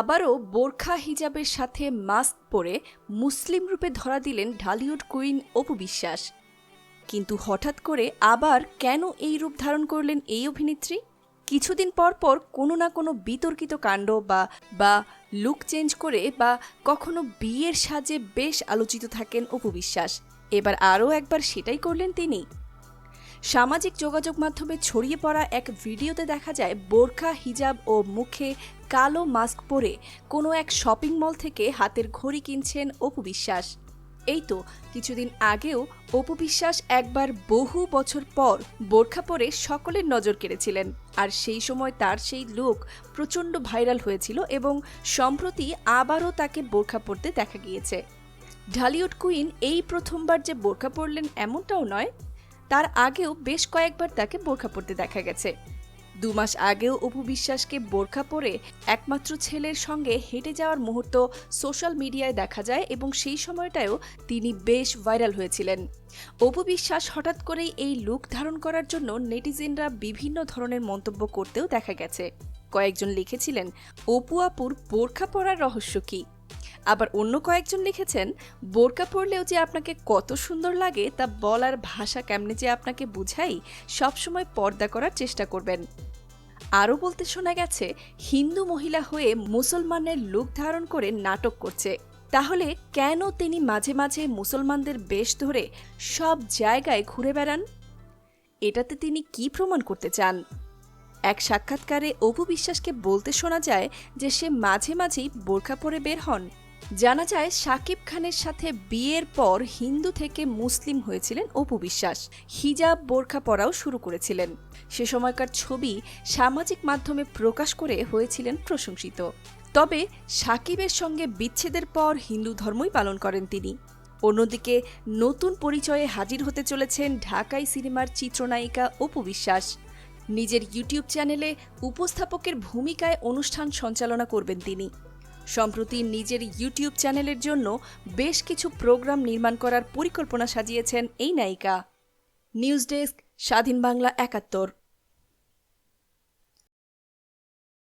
আবারও বোরখা হিজাবের সাথে মাস্ক পরে মুসলিম রূপে ধরা দিলেন ঢালিউড কুইন অপু বিশ্বাস। কিন্তু হঠাৎ করে আবার কেন এই রূপ ধারণ করলেন এই অভিনেত্রী? কিছুদিন পর পর কোনো না কোনো বিতর্কিত কাণ্ড বা বা লুক চেঞ্জ করে বা কখনো বিয়ের সাজে বেশ আলোচিত থাকেন অপু বিশ্বাস। এবার আরও একবার সেটাই করলেন তিনি। সামাজিক যোগাযোগ মাধ্যমে ছড়িয়ে পড়া এক ভিডিওতে দেখা যায়, বোরখা, হিজাব ও মুখে কালো মাস্ক পরে কোনো এক শপিং মল থেকে হাতের ঘড়ি কিনছেন অপু বিশ্বাস। এই তো কিছুদিন আগেও অপু বিশ্বাস একবার বহু বছর পর বোরখা পরে সকলের নজর কেড়েছিলেন আর সেই সময় তার সেই লুক প্রচণ্ড ভাইরাল হয়েছিল এবং সম্প্রতি আবারও তাকে বোরখা পরতে দেখা গিয়েছে। ঢালিউড কুইন এই প্রথমবার যে বোরখা পরলেন এমনটাও নয় তার আগেও বেশ কয়েকবার তাকে বোরখা পরতে দেখা গেছে। দু মাস আগেও অপু বিশ্বাসকে বোরখা পরে একমাত্র ছেলের সঙ্গে হেঁটে যাওয়ার মুহূর্ত সোশ্যাল মিডিয়ায় দেখা যায় এবং সেই সময়টায়ও তিনি বেশ ভাইরাল হয়েছিলেন। অপু বিশ্বাস হঠাৎ করেই এই লুক ধারণ করার জন্য নেটিজেনরা বিভিন্ন ধরনের মন্তব্য করতেও দেখা গেছে। কয়েকজন লিখেছিলেন, অপু আপুর বোরখা পরার রহস্য কী? আবার অন্য কয়েকজন লিখেছেন, বোরকা পরলেও যে আপনাকে কত সুন্দর লাগে তা বলার ভাষা কেমনে যে আপনাকে বুঝাই, সবসময় পর্দা করার চেষ্টা করবেন। আরও বলতে শোনা গেছে, হিন্দু মহিলা হয়ে মুসলমানের লুক ধারণ করে নাটক করছে। তাহলে কেন তিনি মাঝে মাঝে মুসলমানদের বেশ ধরে সব জায়গায় ঘুরে বেড়ান? এটাতে তিনি কি প্রমাণ করতে চান? এক সাক্ষাৎকারে অপু বিশ্বাসকে বলতে শোনা যায় যে সে মাঝে মাঝেই বোরখা পরে বের হন। জানা যায় সাকিব খানের সাথে বিয়ের পর হিন্দু থেকে মুসলিম হয়েছিলেন অপু বিশ্বাস। হিজাব, বোরখা পরাও শুরু করেছিলেন। সে সময়কার ছবি সামাজিক মাধ্যমে প্রকাশ করে হয়েছিলেন প্রশংসিত। তবে সাকিবের সঙ্গে বিচ্ছেদের পর হিন্দু ধর্মই পালন করেন তিনি। অন্যদিকে নতুন পরিচয়ে হাজির হতে চলেছেন ঢাকাই সিনেমার চিত্রনায়িকা অপু বিশ্বাস। নিজের ইউটিউব চ্যানেলে উপস্থাপকের ভূমিকায় অনুষ্ঠান সঞ্চালনা করবেন তিনি। সম্প্রতি নিজের ইউটিউব চ্যানেলের জন্য বেশ কিছু প্রোগ্রাম নির্মাণ করার পরিকল্পনা সাজিয়েছেন এই নায়িকা। নিউজ ডেস্ক, স্বাধীন বাংলা একাত্তর।